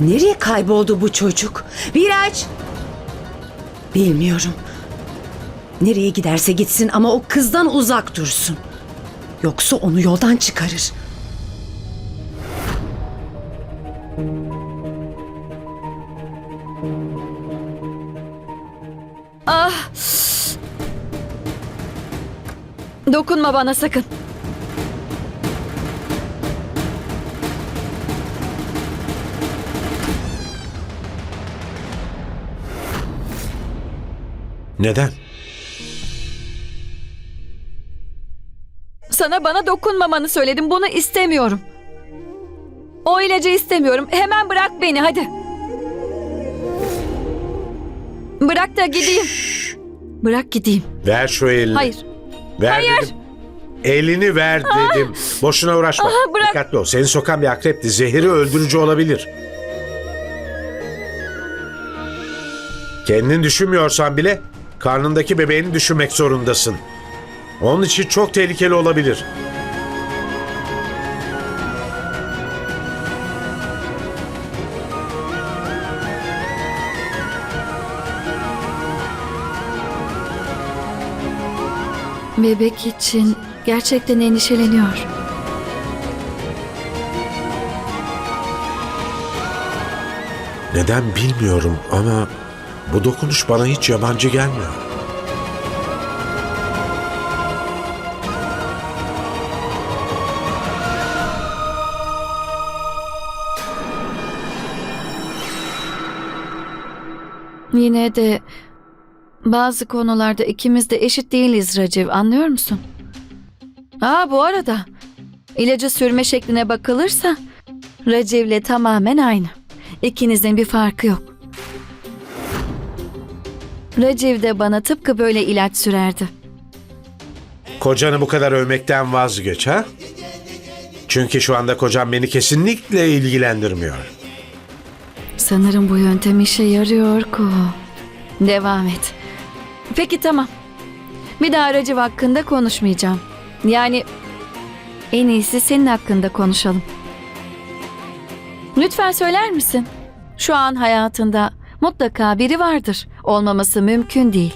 Nereye kayboldu bu çocuk? Viraç! Bilmiyorum. Nereye giderse gitsin ama o kızdan uzak dursun. Yoksa onu yoldan çıkarır. Ah! Dokunma bana sakın. Neden? Sana bana dokunmamanı söyledim. Bunu istemiyorum. O ilacı istemiyorum. Hemen bırak beni hadi. Bırak da gideyim. Bırak gideyim. Ver şu elini. Hayır. Ver Hayır. dedim. Elini ver dedim. Boşuna uğraşma. Ah, bırak. Dikkatli ol. Seni sokan bir akrepti. Zehri öldürücü olabilir. Kendini düşünmüyorsan bile karnındaki bebeğini düşünmek zorundasın. Onun için çok tehlikeli olabilir. Bebek için gerçekten endişeleniyor. Neden bilmiyorum ama bu dokunuş bana hiç yabancı gelmiyor. Yine de bazı konularda ikimiz de eşit değiliz Raciv anlıyor musun? Aa bu arada ilacı sürme şekline bakılırsa Raciv'le tamamen aynı. İkinizin bir farkı yok. Raciv de bana tıpkı böyle ilaç sürerdi. Kocanı bu kadar övmekten vazgeç ha? Çünkü şu anda kocam beni kesinlikle ilgilendirmiyor. Sanırım bu yöntem işe yarıyor Kuhu. Devam et. Peki tamam. Bir daha Raciv hakkında konuşmayacağım. Yani en iyisi senin hakkında konuşalım. Lütfen söyler misin? Şu an hayatında mutlaka biri vardır. Olmaması mümkün değil.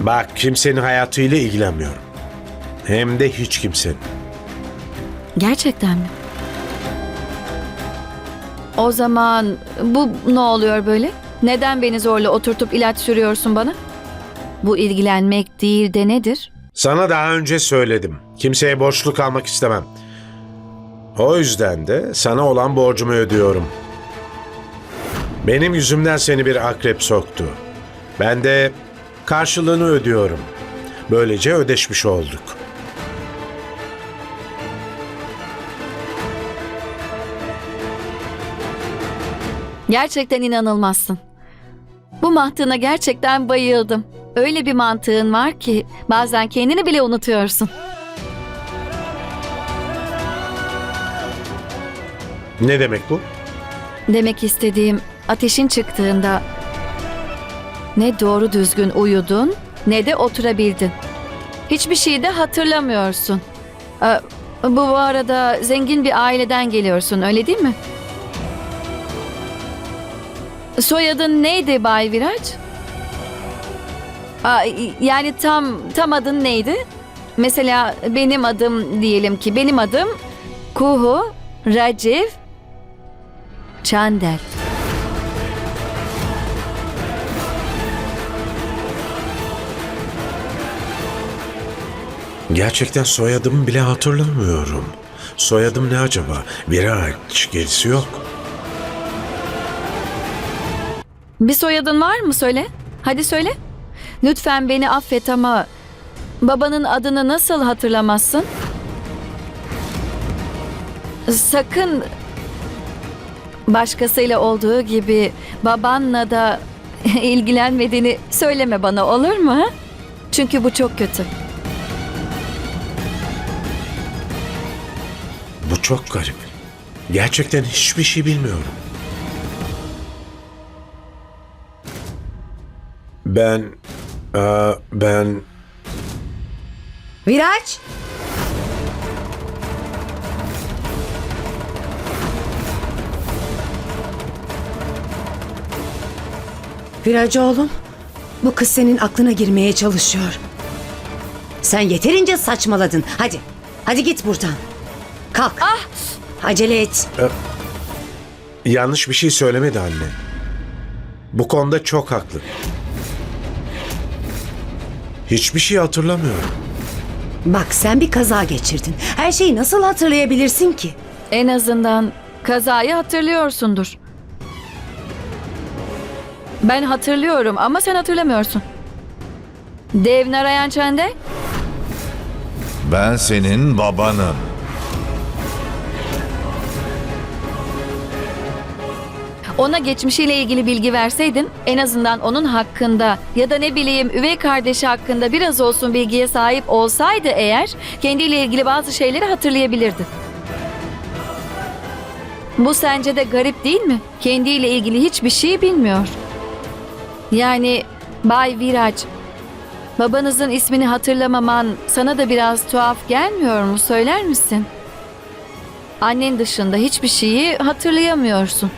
Bak kimsenin hayatıyla ilgilenmiyorum. Hem de hiç kimsenin. Gerçekten mi? O zaman bu ne oluyor böyle? Neden beni zorla oturtup ilaç sürüyorsun bana? Bu ilgilenmek değil de nedir? Sana daha önce söyledim. Kimseye borçlu kalmak istemem. O yüzden de sana olan borcumu ödüyorum. Benim yüzümden seni bir akrep soktu. Ben de karşılığını ödüyorum. Böylece ödeşmiş olduk. Gerçekten inanılmazsın. Bu mantığına gerçekten bayıldım. Öyle bir mantığın var ki bazen kendini bile unutuyorsun. Ne demek bu? Demek istediğim ateşin çıktığında ne doğru düzgün uyudun ne de oturabildin. Hiçbir şeyi de hatırlamıyorsun. Ee, Bu, bu arada zengin bir aileden geliyorsun öyle değil mi? Soyadın neydi Bay Viraç? Aa, yani tam tam adın neydi? Mesela benim adım diyelim ki benim adım Kuhu Raciv Çandel. Gerçekten soyadımı bile hatırlamıyorum. Soyadım ne acaba? Viraç, gerisi yok. Bir soyadın var mı söyle? Hadi söyle. Lütfen beni affet ama babanın adını nasıl hatırlamazsın? Sakın başkasıyla olduğu gibi babanla da ilgilenmediğini söyleme bana olur mu? Çünkü bu çok kötü. Bu çok garip. Gerçekten hiçbir şey bilmiyorum. Ben... aa, ben... Viraç! Viraç oğlum, bu kız senin aklına girmeye çalışıyor. Sen yeterince saçmaladın. Hadi, hadi git buradan. Kalk. Acele et. Yanlış bir şey söylemedi anne. Bu konuda çok haklı. Hiçbir şey hatırlamıyorum. Bak sen bir kaza geçirdin. Her şeyi nasıl hatırlayabilirsin ki? En azından kazayı hatırlıyorsundur. Ben hatırlıyorum ama sen hatırlamıyorsun. Dev Narayan Çende? Ben senin babanım. Ona geçmişiyle ilgili bilgi verseydin en azından onun hakkında ya da ne bileyim üvey kardeşi hakkında biraz olsun bilgiye sahip olsaydı eğer kendiyle ilgili bazı şeyleri hatırlayabilirdi. Bu sence de garip değil mi? Kendiyle ilgili hiçbir şey bilmiyor. Yani Bay Viraj, babanızın ismini hatırlamaman sana da biraz tuhaf gelmiyor mu söyler misin? Annen dışında hiçbir şeyi hatırlayamıyorsun.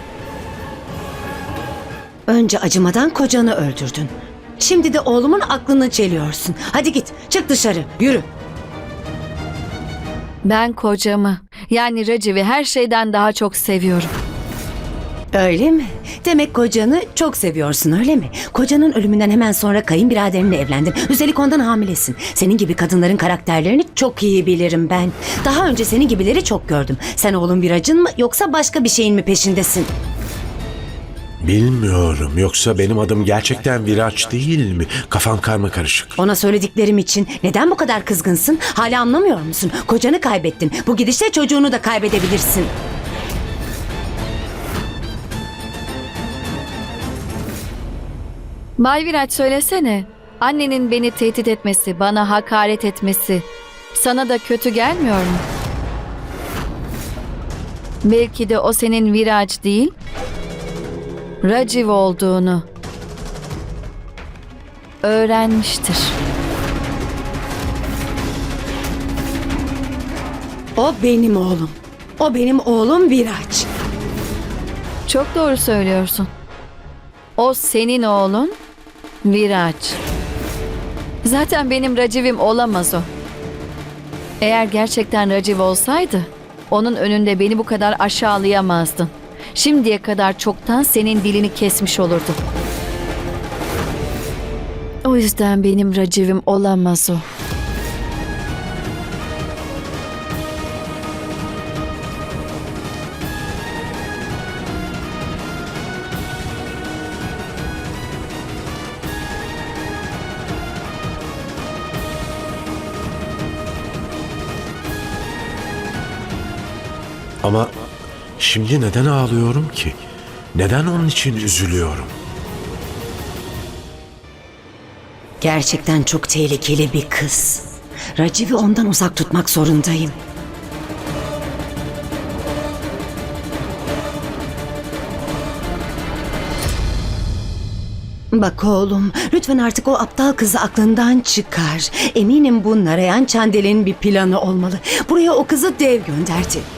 Önce acımadan kocanı öldürdün. Şimdi de oğlumun aklını çeliyorsun. Hadi git, çık dışarı, yürü. Ben kocamı yani Raciv'i her şeyden daha çok seviyorum. Öyle mi? Demek kocanı çok seviyorsun öyle mi? Kocanın ölümünden hemen sonra kayınbiraderinle evlendin. Üstelik ondan hamilesin. Senin gibi kadınların karakterlerini çok iyi bilirim ben. Daha önce senin gibileri çok gördüm. Sen oğlun bir acın mı yoksa başka bir şeyin mi peşindesin? Bilmiyorum. Yoksa benim adım gerçekten Viraç değil mi? Kafam karma karışık. Ona söylediklerim için neden bu kadar kızgınsın? Hala anlamıyor musun? Kocanı kaybettin. Bu gidişle çocuğunu da kaybedebilirsin. Bay Viraç söylesene. Annenin beni tehdit etmesi, bana hakaret etmesi sana da kötü gelmiyor mu? Belki de o senin Viraç değil, Raciv olduğunu öğrenmiştir. O benim oğlum. O benim oğlum Viraç. Çok doğru söylüyorsun. O senin oğlun Viraç. Zaten benim Raciv'im olamaz o. Eğer gerçekten Raciv olsaydı onun önünde beni bu kadar aşağılayamazdın. Şimdiye kadar çoktan senin dilini kesmiş olurdu. O yüzden benim Raciv'im olamaz o. Ama şimdi neden ağlıyorum ki? Neden onun için üzülüyorum? Gerçekten çok tehlikeli bir kız. Raciv'i ondan uzak tutmak zorundayım. Bak oğlum, lütfen artık o aptal kızı aklından çıkar. Eminim bu Narayan Çandel'in bir planı olmalı. Buraya o kızı dev gönderdi.